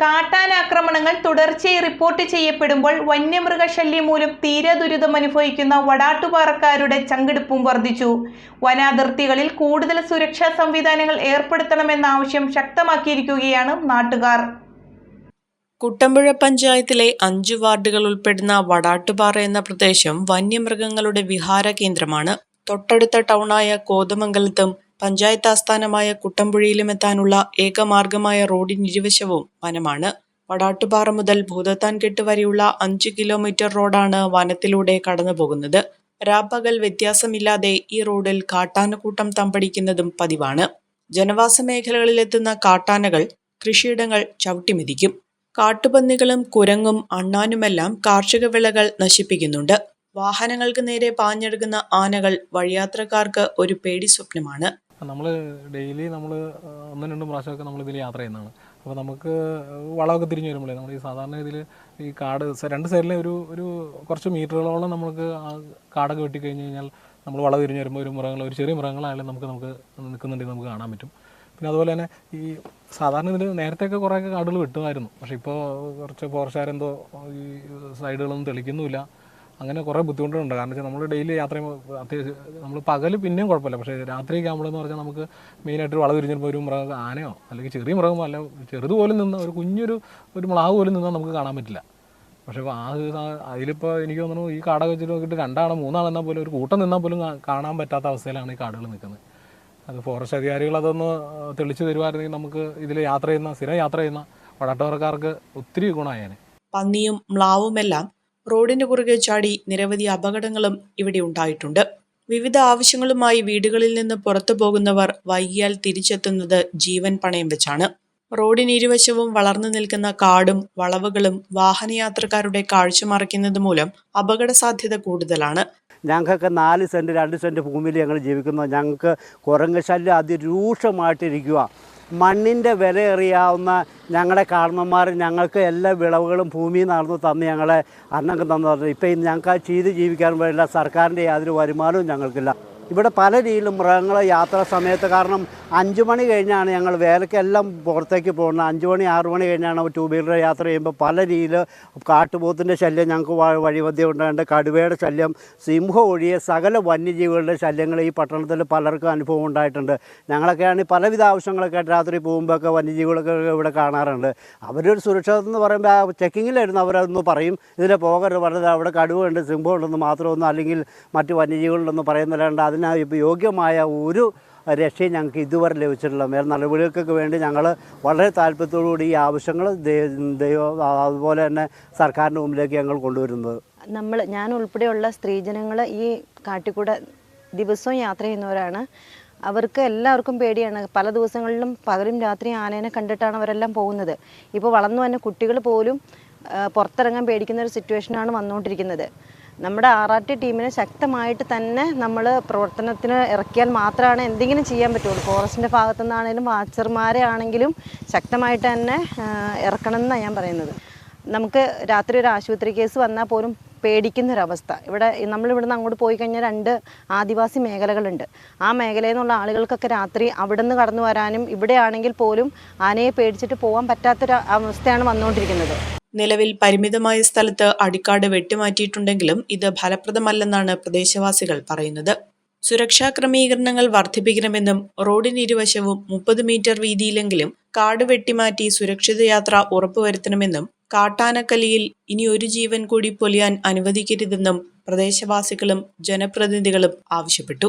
കാട്ടാനാക്രമണങ്ങൾ തുടർച്ചയായി റിപ്പോർട്ട് ചെയ്യപ്പെടുമ്പോൾ വന്യമൃഗശല്യം മൂലം തീരെ ദുരിതം അനുഭവിക്കുന്ന വടാട്ടുപാറക്കാരുടെ ചങ്കെടുപ്പും വർദ്ധിച്ചു. വനാതിർത്തികളിൽ കൂടുതൽ സുരക്ഷാ സംവിധാനങ്ങൾ ഏർപ്പെടുത്തണമെന്ന ആവശ്യം ശക്തമാക്കിയിരിക്കുകയാണ് നാട്ടുകാർ. കുട്ടമ്പുഴ പഞ്ചായത്തിലെ അഞ്ചു വാർഡുകൾ ഉൾപ്പെടുന്ന വടാട്ടുപാറ എന്ന പ്രദേശം വന്യമൃഗങ്ങളുടെ വിഹാര കേന്ദ്രമാണ്. തൊട്ടടുത്ത ടൗണായ കോതമംഗലത്തും പഞ്ചായത്ത് ആസ്ഥാനമായ കുട്ടമ്പുഴയിലും എത്താനുള്ള ഏകമാർഗമായ റോഡിനിരുവശവും വനമാണ്. വടാട്ടുപാറ മുതൽ ഭൂതത്താൻകെട്ട് വരെയുള്ള അഞ്ച് കിലോമീറ്റർ റോഡാണ് വനത്തിലൂടെ കടന്നുപോകുന്നത്. രാപ്പകൽ വ്യത്യാസമില്ലാതെ ഈ റോഡിൽ കാട്ടാനക്കൂട്ടം തമ്പടിക്കുന്നതും പതിവാണ്. ജനവാസ മേഖലകളിലെത്തുന്ന കാട്ടാനകൾ കൃഷിയിടങ്ങൾ ചവിട്ടിമെതിക്കും. കാട്ടുപന്നികളും കുരങ്ങും അണ്ണാനുമെല്ലാം കാർഷിക വിളകൾ നശിപ്പിക്കുന്നുണ്ട്. വാഹനങ്ങൾക്ക് നേരെ പാഞ്ഞെടുക്കുന്ന ആനകൾ വഴിയാത്രക്കാർക്ക് ഒരു പേടി സ്വപ്നമാണ്. നമ്മൾ ഡെയിലി നമ്മൾ ഒന്നും രണ്ടും പ്രാവശ്യമൊക്കെ നമ്മൾ ഇതിൽ യാത്ര ചെയ്യുന്നതാണ്. അപ്പോൾ നമുക്ക് വളമൊക്കെ തിരിഞ്ഞു വരുമ്പോഴേ നമ്മൾ ഈ സാധാരണ ഇതിൽ ഈ കാട് രണ്ട് സൈഡിലെ ഒരു ഒരു കുറച്ച് മീറ്ററുകളോളം നമുക്ക് ആ കാടൊക്കെ വെട്ടിക്കഴിഞ്ഞ് കഴിഞ്ഞാൽ നമ്മൾ വള തിരിഞ്ഞു വരുമ്പോൾ ഒരു മൃഗങ്ങൾ ഒരു ചെറിയ മൃഗങ്ങളായാലും നമുക്ക് നമുക്ക് നിൽക്കുന്നുണ്ടെങ്കിൽ നമുക്ക് കാണാൻ പറ്റും. പിന്നെ അതുപോലെ തന്നെ ഈ സാധാരണ ഇതിൽ നേരത്തെയൊക്കെ കുറേയൊക്കെ കാടുകൾ വെട്ടുമായിരുന്നു. പക്ഷേ ഇപ്പോൾ കുറച്ച് ഫോറസ്റ്റുകാരെന്തോ ഈ സൈഡുകളൊന്നും തെളിക്കുന്നുമില്ല. അങ്ങനെ കുറേ ബുദ്ധിമുട്ടുണ്ട് കാരണം നമ്മൾ ഡെയിലി യാത്ര ചെയ്യുമ്പോൾ അത്യാവശ്യം നമ്മൾ പകൽ പിന്നെയും കുഴപ്പമില്ല. പക്ഷേ രാത്രിയൊക്കെ ആകുമ്പോഴെന്ന് പറഞ്ഞാൽ നമുക്ക് മെയിനായിട്ട് വള തിരിഞ്ഞപ്പോൾ ഒരു മൃഗം ആനയോ അല്ലെങ്കിൽ ചെറിയ മൃഗമോ അല്ല ചെറുതുപോലും നിന്ന് ഒരു കുഞ്ഞൊരു ഒരു മ്ലാവ് പോലും നിന്നാൽ നമുക്ക് കാണാൻ പറ്റില്ല. പക്ഷേ ആ അതിലിപ്പോൾ എനിക്ക് തോന്നുന്നു ഈ കാട വെച്ചിട്ട് നോക്കിയിട്ട് രണ്ടാണ് മൂന്നാളെന്നാൽ പോലും ഒരു കൂട്ടം നിന്നാൽ പോലും കാണാൻ പറ്റാത്ത അവസ്ഥയിലാണ് ഈ കാടുകൾ നിൽക്കുന്നത്. അത് ഫോറസ്റ്റ് അധികാരികൾ അതൊന്ന് തെളിച്ചു തരുമായിരുന്നെങ്കിൽ നമുക്ക് ഇതിൽ യാത്ര ചെയ്യുന്ന സ്ഥിരം യാത്ര ചെയ്യുന്ന വടാട്ടവർക്കാർക്ക് ഒത്തിരി ഗുണമായേനെ. പന്നിയും മ്ലാവുമെല്ലാം റോഡിന് കുറുകെ ചാടി നിരവധി അപകടങ്ങളും ഇവിടെ ഉണ്ടായിട്ടുണ്ട്. വിവിധ ആവശ്യങ്ങളുമായി വീടുകളിൽ നിന്ന് പുറത്തു പോകുന്നവർ വൈകിയാൽ തിരിച്ചെത്തുന്നത് ജീവൻ പണയം വെച്ചാണ്. റോഡിന് ഇരുവശവും വളർന്നു നിൽക്കുന്ന കാടും വളവുകളും വാഹനയാത്രക്കാരുടെ കാഴ്ച മറയ്ക്കുന്നത് മൂലം അപകട സാധ്യത കൂടുതലാണ്. ഞങ്ങൾക്ക് നാല് സെന്റ് രണ്ട് സെന്റ് ഭൂമിയിൽ ഞങ്ങൾ ജീവിക്കുന്നു. ഞങ്ങൾക്ക് കുരങ്ങ് ശല്യം അതിരൂക്ഷമായിട്ടിരിക്കുക മണ്ണിന്റെ വില അറിയാവുന്ന ഞങ്ങളുടെ കാർമ്മന്മാർ ഞങ്ങൾക്ക് എല്ലാ വിളവുകളും ഭൂമിയിൽ നടന്നു തന്ന് ഞങ്ങളെ അന്നൊക്കെ തന്നു ഇപ്പം ഞങ്ങൾക്ക് ചെയ്ത് ജീവിക്കാൻ വരില്ല. സർക്കാരിന്റെ യാതൊരു വരുമാനവും ഞങ്ങൾക്കില്ല. ഇവിടെ പല രീതിയിലും മൃഗങ്ങൾ യാത്രാ സമയത്ത് കാരണം അഞ്ച് മണി കഴിഞ്ഞാണ് ഞങ്ങൾ വേലക്കെല്ലാം പുറത്തേക്ക് പോകുന്നത്. അഞ്ച് മണി ആറ് മണി കഴിഞ്ഞാണ് ടൂ വീലർ യാത്ര ചെയ്യുമ്പോൾ പല രീതിയിൽ കാട്ടുപോത്തിന്റെ ശല്യം ഞങ്ങൾക്ക് വഴിവദ്യം ഉണ്ടായിട്ടുണ്ട് കടുവയുടെ ശല്യം സിംഹം ഒഴിയെ സകല വന്യജീവികളുടെ ശല്യങ്ങൾ ഈ പട്ടണത്തിൽ പലർക്കും അനുഭവം ഉണ്ടായിട്ടുണ്ട്. ഞങ്ങളൊക്കെയാണ് പലവിധ ആവശ്യങ്ങളൊക്കെ രാത്രി പോകുമ്പോഴൊക്കെ വന്യജീവികളൊക്കെ ഇവിടെ കാണാറുണ്ട്. അവരൊരു സുരക്ഷ എന്ന് പറയുമ്പോൾ ആ ചെക്കിങ്ങിലായിരുന്നു അവരതൊന്ന് പറയും. ഇതിലെ പോകരുത് പറഞ്ഞത് അവിടെ കടുവ ഉണ്ട് സിംഹം സിംഹമുണ്ടെന്ന് മാത്രമൊന്നും അല്ലെങ്കിൽ മറ്റ് വന്യജീവികളുണ്ടെന്ന് പറയുന്നില്ലാണ്ട് അതിന് യോഗ്യമായ ഒരു രക്ഷയും ഞങ്ങൾക്ക് ഇതുവരെ ലഭിച്ചിട്ടില്ല. മേൽ നടപടികൾക്കൊക്കെ വേണ്ടി ഞങ്ങൾ വളരെ താല്പര്യത്തോടുകൂടി ഈ ആവശ്യങ്ങൾ ദൈവം അതുപോലെ തന്നെ സർക്കാരിന്റെ മുമ്പിലേക്ക് ഞങ്ങൾ കൊണ്ടുവരുന്നത്. നമ്മൾ ഞാൻ ഉൾപ്പെടെയുള്ള സ്ത്രീജനങ്ങൾ ഈ കാട്ടിക്കൂടെ ദിവസവും യാത്ര ചെയ്യുന്നവരാണ്. അവർക്ക് എല്ലാവർക്കും പേടിയാണ്. പല ദിവസങ്ങളിലും പകലും രാത്രി ആനേനെ കണ്ടിട്ടാണ് അവരെല്ലാം പോകുന്നത്. ഇപ്പോൾ വളർന്നു വന്ന കുട്ടികൾ പോലും പുറത്തിറങ്ങാൻ പേടിക്കുന്ന ഒരു സിറ്റുവേഷനാണ് വന്നുകൊണ്ടിരിക്കുന്നത്. നമ്മുടെ ആർ ആർ ടി ടീമിനെ ശക്തമായിട്ട് തന്നെ നമ്മൾ പ്രവർത്തനത്തിന് ഇറക്കിയാൽ മാത്രമാണ് എന്തെങ്കിലും ചെയ്യാൻ പറ്റുള്ളൂ. ഫോറസ്റ്റിന്റെ ഭാഗത്തു നിന്നാണെങ്കിലും വാച്ചർമാരെ ആണെങ്കിലും ശക്തമായിട്ട് തന്നെ ഇറക്കണം എന്നാണ് ഞാൻ പറയുന്നത്. നമുക്ക് രാത്രി ഒരു ആശുപത്രി കേസ് വന്നാൽ പോലും പേടിക്കുന്നൊരവസ്ഥ. ഇവിടെ നമ്മളിവിടുന്ന് അങ്ങോട്ട് പോയി കഴിഞ്ഞാൽ രണ്ട് ആദിവാസി മേഖലകളുണ്ട്. ആ മേഖലയിൽ നിന്നുള്ള ആളുകൾക്കൊക്കെ രാത്രി അവിടെ നിന്ന് കടന്നു വരാനും ഇവിടെയാണെങ്കിൽ പോലും ആനയെ പേടിച്ചിട്ട് പോകാൻ പറ്റാത്തൊരു അവസ്ഥയാണ് വന്നുകൊണ്ടിരിക്കുന്നത്. നിലവിൽ പരിമിതമായ സ്ഥലത്ത് അടിക്കാട് വെട്ടിമാറ്റിയിട്ടുണ്ടെങ്കിലും ഇത് ഫലപ്രദമല്ലെന്നാണ് പ്രദേശവാസികൾ പറയുന്നത്. സുരക്ഷാ ക്രമീകരണങ്ങൾ വർദ്ധിപ്പിക്കണമെന്നും റോഡിന് ഇരുവശവും മുപ്പത് മീറ്റർ വീതിയിലെങ്കിലും കാട് വെട്ടിമാറ്റി സുരക്ഷിത യാത്ര ഉറപ്പുവരുത്തണമെന്നും കാട്ടാനക്കലിയിൽ ഇനി ഒരു ജീവൻ കൂടി പൊലിയാൻ അനുവദിക്കരുതെന്നും പ്രദേശവാസികളും ജനപ്രതിനിധികളും ആവശ്യപ്പെട്ടു.